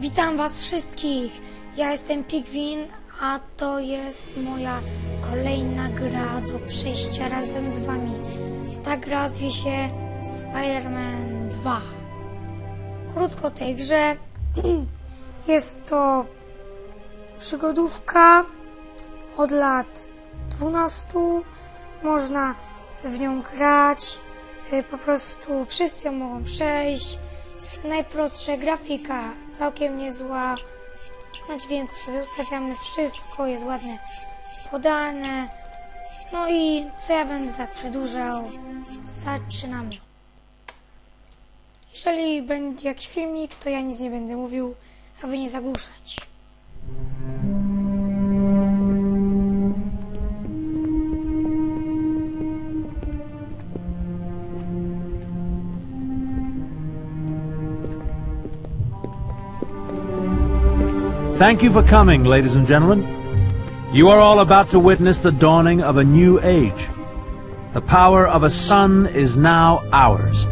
Witam Was wszystkich. Ja jestem Pigwin, a to jest moja kolejna gra do przejścia razem z Wami. Ta gra zwie się Spider-Man 2. Krótko o tej grze. Jest to przygodówka od lat 12. Można w nią grać. Y, Po prostu wszyscy ją mogą przejść. Najprostsza grafika, całkiem niezła. Na dźwięku sobie ustawiamy wszystko, jest ładnie podane. No i co ja będę tak przedłużał? Zaczynamy. Jeżeli będzie jakiś filmik, to ja nic nie będę mówił, aby nie zagłuszać. Thank you for coming, ladies and gentlemen. You are all about to witness the dawning of a new age. The power of a sun is now ours.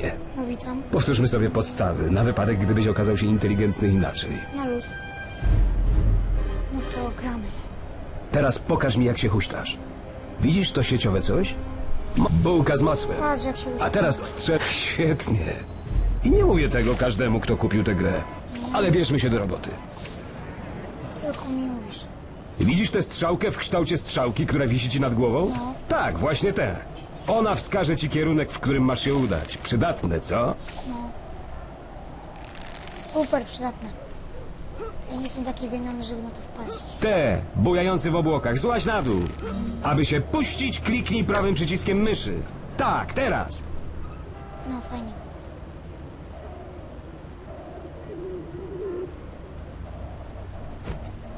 Spidermanie. No witam, Powtórzmy sobie podstawy, na wypadek gdybyś okazał się inteligentny inaczej. na luz. No to gramy. Teraz pokaż mi, jak się huśtasz. Widzisz to sieciowe coś? Ma- Bułka z masłem. Patrz jak się A teraz strzel... Świetnie. I nie mówię tego każdemu, kto kupił tę grę. Ale bierzmy się do roboty. Tylko mi mówisz. Widzisz tę strzałkę w kształcie strzałki, która wisi ci nad głową? No. Tak, właśnie tę. Ona wskaże ci kierunek, w którym masz się udać. Przydatne, co? Super przydatne. Ja nie jestem taki genialny, żeby na to wpaść. Te, bujający w obłokach, złaź na dół. Aby się puścić, kliknij prawym przyciskiem myszy. Tak, teraz. No fajnie.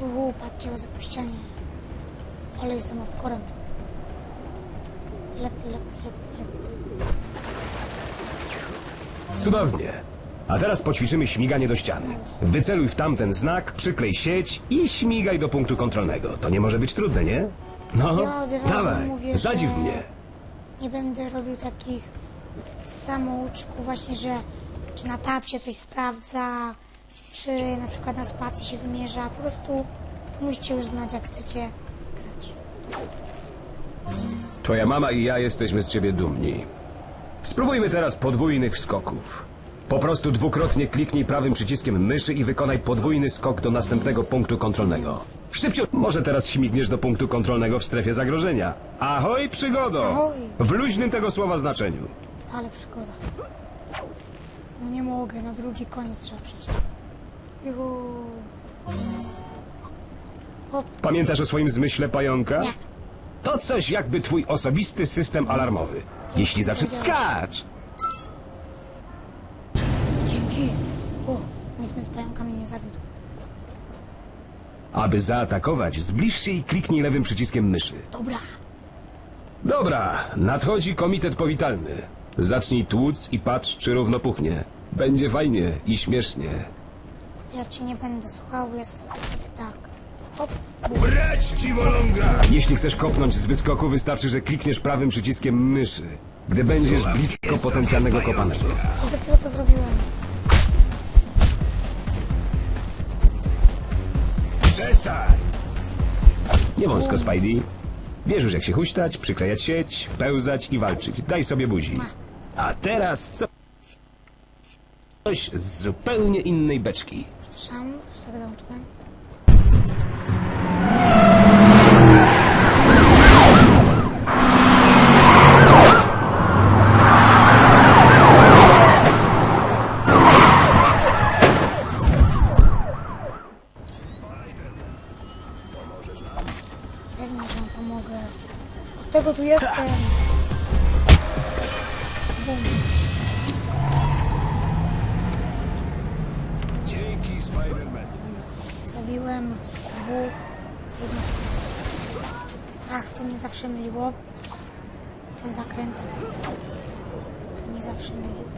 Uuu, patrzcie o zapuścianie. Ale jestem hardcorem. Cudownie. A teraz poćwiczymy śmiganie do ściany. Wyceluj w tamten znak, przyklej sieć i śmigaj do punktu kontrolnego. To nie może być trudne, nie? No, Ja od razu dawaj, mówię, zadziw że- mnie. Nie będę robił takich samouczków właśnie, że czy na tab się coś sprawdza, czy na przykład na spacji się wymierza. Po prostu to musicie już znać, jak chcecie grać. Twoja mama i ja jesteśmy z ciebie dumni. Spróbujmy teraz podwójnych skoków. Po prostu dwukrotnie kliknij prawym przyciskiem myszy i wykonaj podwójny skok do następnego punktu kontrolnego. Szybciej! Może teraz śmigniesz do punktu kontrolnego w strefie zagrożenia. Ahoj, przygodo! Ahoj. W luźnym tego słowa znaczeniu. Ale przygoda. No nie mogę, na drugi koniec trzeba przejść. Juhu. Hop, Pamiętasz o swoim zmyśle pająka? Nie. To coś jakby twój osobisty system alarmowy. Jeśli zaczynasz... Skacz! dzięki. O, mój zmysł pająka mnie nie zawiódł. Aby zaatakować, zbliż się i kliknij lewym przyciskiem myszy. Dobra. Dobra, nadchodzi komitet powitalny. Zacznij tłuc i patrz, czy równo puchnie. Będzie fajnie i śmiesznie. Ja cię nie będę słuchał, jest sobie tak. Hop, Brać ci wolonga! Jeśli chcesz kopnąć z wyskoku, wystarczy, że klikniesz prawym przyciskiem myszy. Gdy będziesz blisko potencjalnego kopanego. już dopiero to zrobiłem. Przestań! Nie wąsko, Spidey. Wiesz już, jak się huśtać, przyklejać sieć, pełzać i walczyć. Daj sobie buzi. A teraz co? Coś z zupełnie innej beczki. Przepraszam, sobie załączyłem. Tu jestem. Dzięki, Spider-Man. Zabiłem dwóch. Trudno. Ach, to mnie zawsze myliło. Ten zakręt. To mnie zawsze mylił.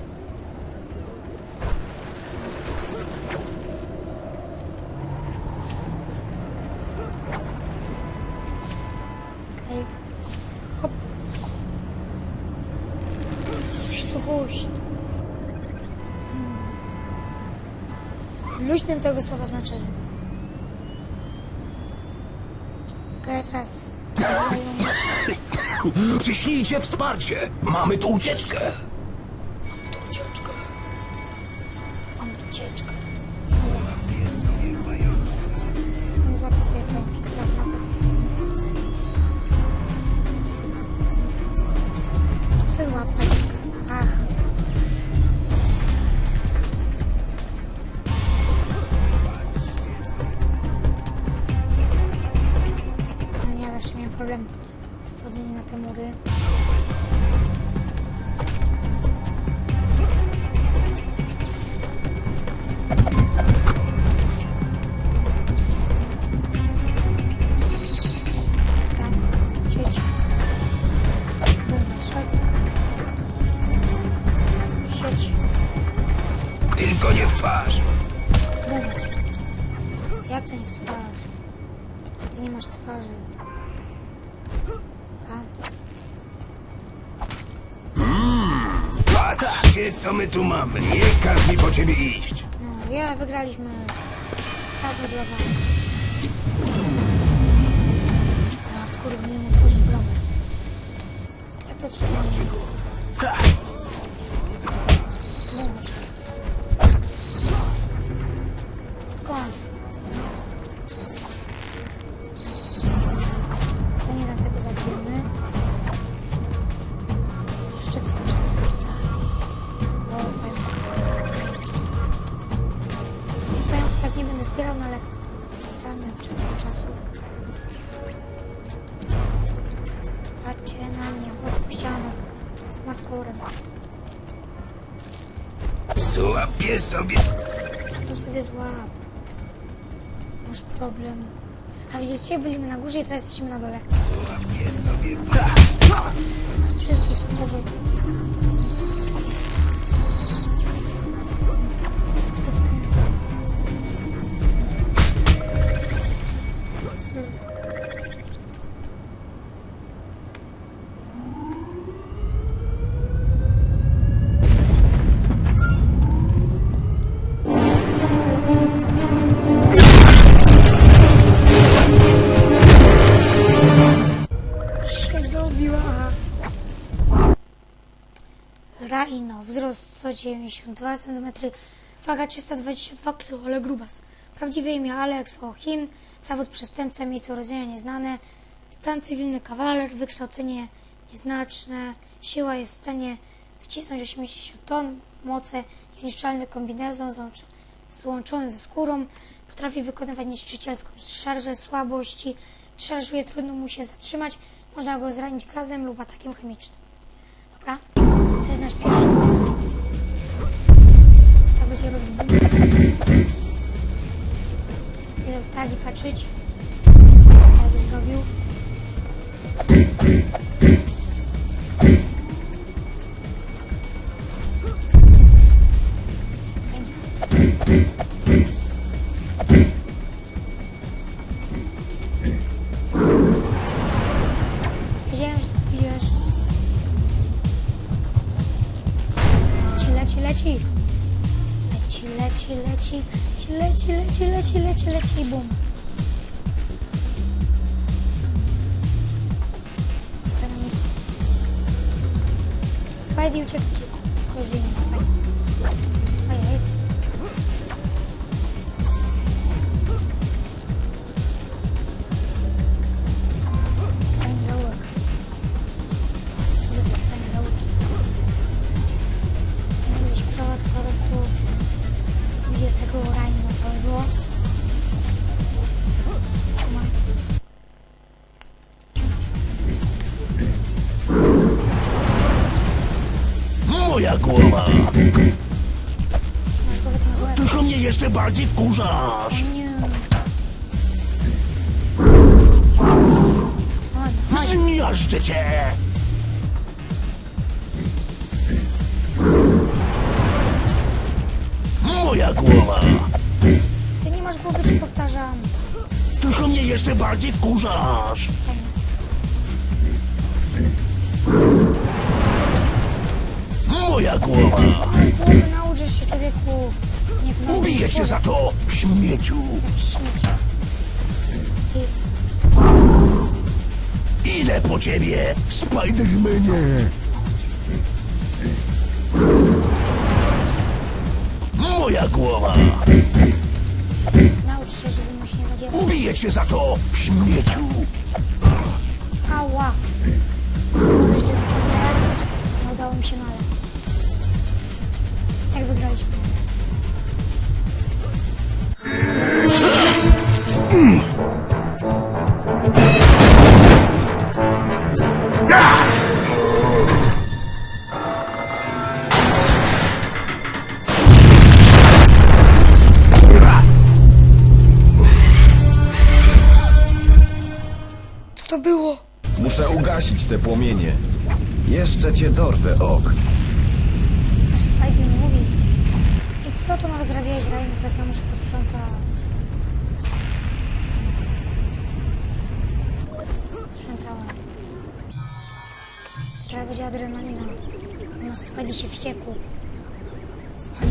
Tego słowa znaczeniu. Okej, teraz zabijają Przyślijcie wsparcie! Mamy tu ucieczkę! Patrzcie, co my tu mamy. Nie każ mi po ciebie iść. No, ja wygraliśmy. Prawo dla was. No ale czasami od czasu do czasu. Patrzcie na mnie, ścianach. Smartcorem. Złapię sobie... To sobie złap. Masz problem. A widzicie, byliśmy na górze i teraz jesteśmy na dole. Wszystkich spróbuj. Raino, wzrost 192 cm, waga 322 kg, ale grubas. Prawdziwe imię Alex Ohim, zawód przestępca, miejsce urodzenia nieznane, stan cywilny kawaler, wykształcenie nieznaczne, siła jest w stanie wcisnąć 80 ton, moce, niezniszczalny kombinezon złącz- złączony ze skórą, potrafi wykonywać niszczycielską szarżę słabości, szarżuje, trudno mu się zatrzymać, można go zranić gazem lub atakiem chemicznym. Dobra, nasz pierwszy boss. To będzie robić bum. Będę tak i patrzeć. Jak już zrobił. И бум. Спайди у тебя какие-то Moja głowa! Masz. Tylko mnie jeszcze bardziej wkurzasz! Nie. Chodź, chodź. Zmiażdżę cię! Moja głowa! Ty nie masz głowy, ci powtarzam. Tylko mnie jeszcze bardziej wkurzasz! Fajnie. Moja głowa! Głowy nauczysz się, człowieku. Nie, to Ubiję cię za to, śmieciu! Idę po ciebie, Spidermanie! Moja głowa! naucz się, żeby mu się nie zadziewał. Ubiję cię za to, śmieciu! Ała. No udało mi się, ale... Jak wygraliśmy? Co to było? Muszę ugasić te płomienie. Jeszcze cię dorwę, Ok. Spidey nie mówi. I co tu mam rozrabiać, Ryan? Teraz ja muszę posprzątać. Sprzątałem. Trzeba będzie adrenalina. No Spidey się wściekł. Spidey.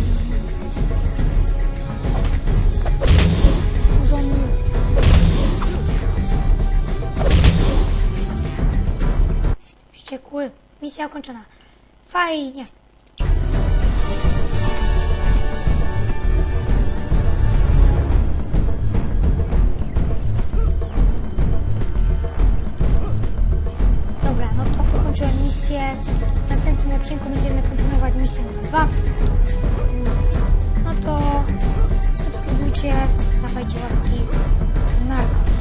Wkurzony. Wściekły. Misja ukończona. Fajnie. Misję. W następnym odcinku będziemy kontynuować misję numer 2. No to subskrybujcie, dawajcie łapki. Narkos.